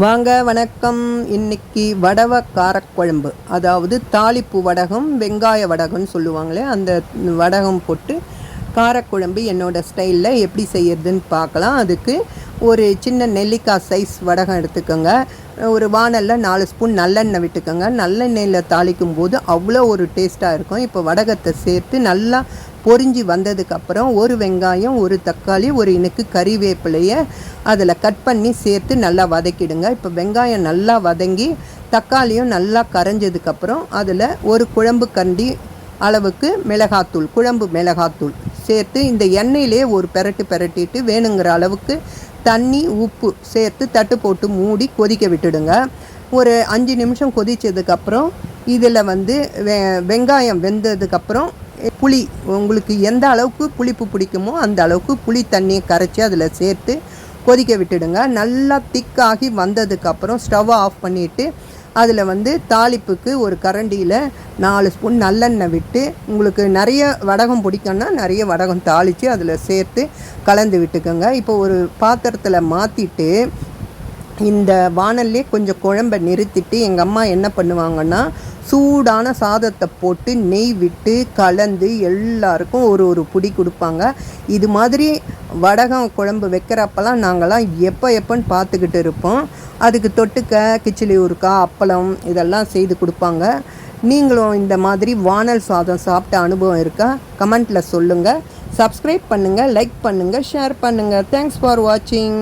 வாங்க வணக்கம். இன்னைக்கு வடவ காரக்குழம்பு அதாவது தாளிப்பு வடகம் வெங்காய வடகம்னு சொல்லுவாங்களே அந்த வடகம் போட்டு காரக்குழம்பு என்னோடய ஸ்டைலில் எப்படி செய்யறதுன்னு பார்க்கலாம். அதுக்கு ஒரு சின்ன நெல்லிக்காய் சைஸ் வடகம் எடுத்துக்கோங்க. ஒரு வானலில் நாலு ஸ்பூன் நல்லெண்ணெய் விட்டுக்கோங்க. நல்லெண்ணெயில் தாளிக்கும் போது அவ்வளோ ஒரு டேஸ்ட்டாக இருக்கும். இப்போ வடகத்தை சேர்த்து நல்லா பொறிஞ்சி வந்ததுக்கப்புறம் ஒரு வெங்காயம் ஒரு தக்காளி ஒரு இனுக்கு கறிவேப்பிலையை அதில் கட் பண்ணி சேர்த்து நல்லா வதக்கிடுங்க. இப்போ வெங்காயம் நல்லா வதங்கி தக்காளியும் நல்லா கரைஞ்சதுக்கப்புறம் அதில் ஒரு குழம்பு கண்டி அளவுக்கு மிளகாத்தூள் குழம்பு மிளகாத்தூள் சேர்த்து இந்த எண்ணெயிலே ஒரு பெரட்டு பெரட்டிட்டு வேணுங்கிற அளவுக்கு தண்ணி உப்பு சேர்த்து தட்டு போட்டு மூடி கொதிக்க விட்டுடுங்க. ஒரு அஞ்சு நிமிஷம் கொதித்ததுக்கப்புறம் இதில் வந்து வெ வெங்காயம் வெந்ததுக்கப்புறம் புளி உங்களுக்கு எந்த அளவுக்கு புளிப்பு பிடிக்குமோ அந்த அளவுக்கு புளி தண்ணியை கரைச்சி அதில் சேர்த்து கொதிக்க விட்டுடுங்க. நல்லா திக்காகி வந்ததுக்கப்புறம் ஸ்டவ்வை ஆஃப் பண்ணிவிட்டு அதில் வந்து தாளிப்புக்கு ஒரு கரண்டியில் நாலு ஸ்பூன் நல்லெண்ணெய் விட்டு உங்களுக்கு நிறைய வடகம் பிடிக்கும்னா நிறைய வடகம் தாளித்து அதில் சேர்த்து கலந்து விட்டுக்கோங்க. இப்போ ஒரு பாத்திரத்தில் மாற்றிட்டு இந்த வானல்லே கொஞ்சம் குழம்ப நிறுத்திட்டு எங்கள் அம்மா என்ன பண்ணுவாங்கன்னா சூடான சாதத்தை போட்டு நெய் விட்டு கலந்து எல்லாருக்கும் ஒரு ஒரு புடி கொடுப்பாங்க. இது மாதிரி வடகம் குழம்பு வைக்கிறப்பெல்லாம் நாங்களாம் எப்போ எப்போன்னு பார்த்துக்கிட்டு இருப்போம். அதுக்கு தொட்டுக்க கிச்சிலி ஊருக்கா அப்பளம் இதெல்லாம் செய்து கொடுப்பாங்க. நீங்களும் இந்த மாதிரி வானல் சாதம் சாப்பிட்ட அனுபவம் இருக்கா? கமெண்ட்டில் சொல்லுங்கள் சப்ஸ்கிரைப் பண்ணுங்கள் லைக் பண்ணுங்கள் ஷேர் பண்ணுங்கள் தேங்க்ஸ் ஃபார் வாட்சிங்